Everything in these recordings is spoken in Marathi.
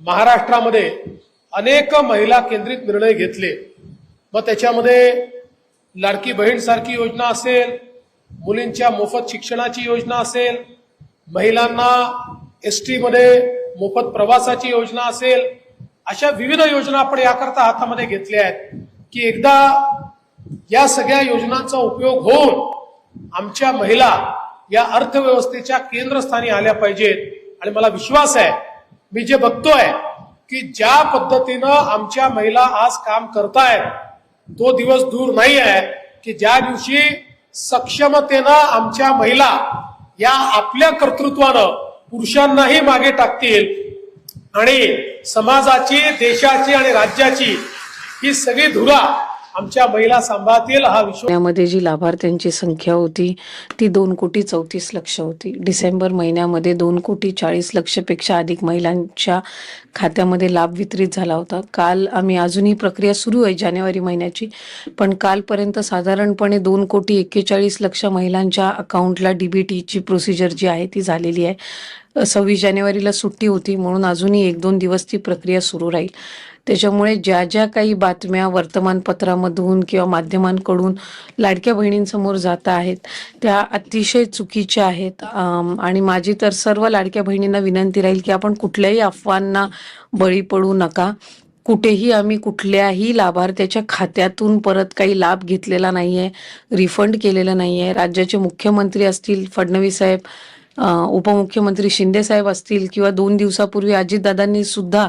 महाराष्ट्रामध्ये अनेक महिला केंद्रित निर्णय घेतले. मग त्याच्यामध्ये लाडकी बहीण सारखी योजना असेल मुलींच्या मोफत शिक्षणाची योजना असेल महिलांना एस टीमध्ये मोफत प्रवासाची योजना असेल अशा विविध योजना आपण याकरता हातामध्ये घेतल्या आहेत. की एकदा या सगळ्या योजनांचा उपयोग होऊन आमच्या महिला या अर्थव्यवस्थेच्या केंद्रस्थानी आल्या पाहिजेत. आणि मला विश्वास आहे मी जे बघतोय की ज्या पद्धतीनं आमच्या महिला आज काम करतायत तो दिवस दूर नाही आहे की ज्या दिवशी सक्षमतेनं आमच्या महिला या आपल्या कर्तृत्वानं पुरुषांनाही मागे टाकतील आणि समाजाची देशाची आणि राज्याची ही सगळी धुरा आमच्या महिला संघातील हा विश्वास जी लाभार्थ्यांची संख्या होती ती दोन कोटी चौतीस लक्ष होती. डिसेंबर महिन्यामध्ये दोन कोटी चाळीस लक्षपेक्षा अधिक महिलांच्या खात्यामध्ये लाभ वितरित झाला होता. काल आम्ही अजूनही प्रक्रिया सुरू आहे जानेवारी महिन्याची पण कालपर्यंत साधारणपणे दोन कोटी एक्केचाळीस लक्ष महिलांच्या अकाउंटला डीबीटीची प्रोसिजर जी आहे ती झालेली आहे. सव्वीस जानेवारीला सुट्टी होती म्हणून अजूनही एक दोन दिवस ती प्रक्रिया सुरू राहील. त्याच्यामुळे ज्या ज्या काही बातम्या वर्तमानपत्रामधून किंवा माध्यमांकडून लाडक्या बहिणींसमोर जात आहेत त्या अतिशय चुकीच्या आहेत. आणि माझी तर सर्व लाडक्या बहिणींना विनंती राहील की आपण कुठल्याही अफवांना बळी पडू नका. कुठेही आम्ही कुठल्याही लाभार्थ्याच्या खात्यातून परत काही लाभ घेतलेला नाही आहे रिफंड केलेला आहे राज्याचे मुख्यमंत्री असतील फडणवीस साहेब उपमुख्यमंत्री शिंदे साहेब असतील किंवा दोन दिवसापूर्वी अजितदादांनी सुद्धा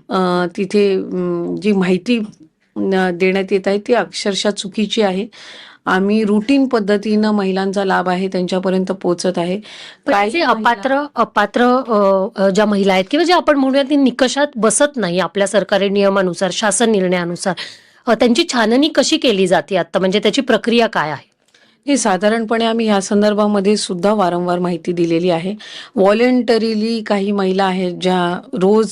अं, तिथे अं, जी माहिती अं, देण्यात येत आहे ती अक्षरशः चुकीची आहे. आम्ही रुटीन पद्धतीनं महिलांचा लाभ आहे त्यांच्यापर्यंत पोहोचत आहे. पण काही जे महिला- अपात्र अपात्र अ, अ, ज्या महिला आहेत किंवा ज्या आपण म्हणूया ती निकषात बसत नाही आपल्या सरकारी नियमानुसार शासन निर्णयानुसार अ, त्यांची छाननी कशी केली जाते आता? म्हणजे त्याची प्रक्रिया काय आहे? हे साधारणपणे आम्ही या संदर्भामध्ये सुद्धा वारंवार माहिती दिलेली आहे. व्हॉलेंटरीली काही महिला आहेत ज्या रोज